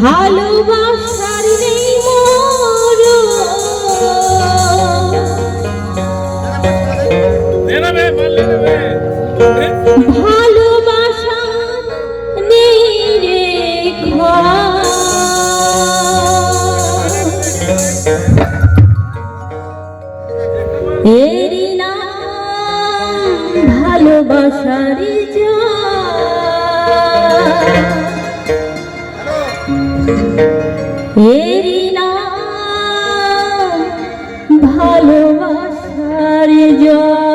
ভালোবাসার নেই মোর। ভালোবাসা এরি না ভালোবাসারি এরি নাম ভালোবাসার জয়।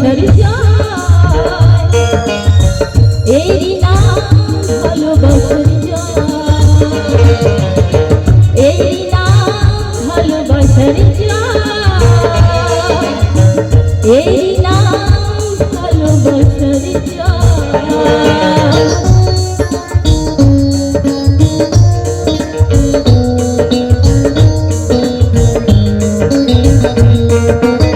আশার এই নাম ভালোবাসার এই নাম ভালোবাসার এই নাম ভালোবাসার জয়। thank you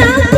না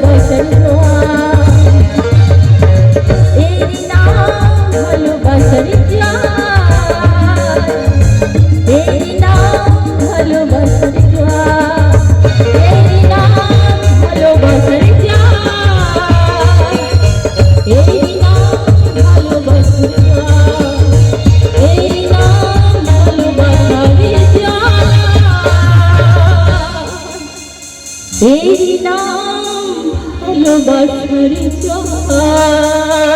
নাম ভালোবাসার জাল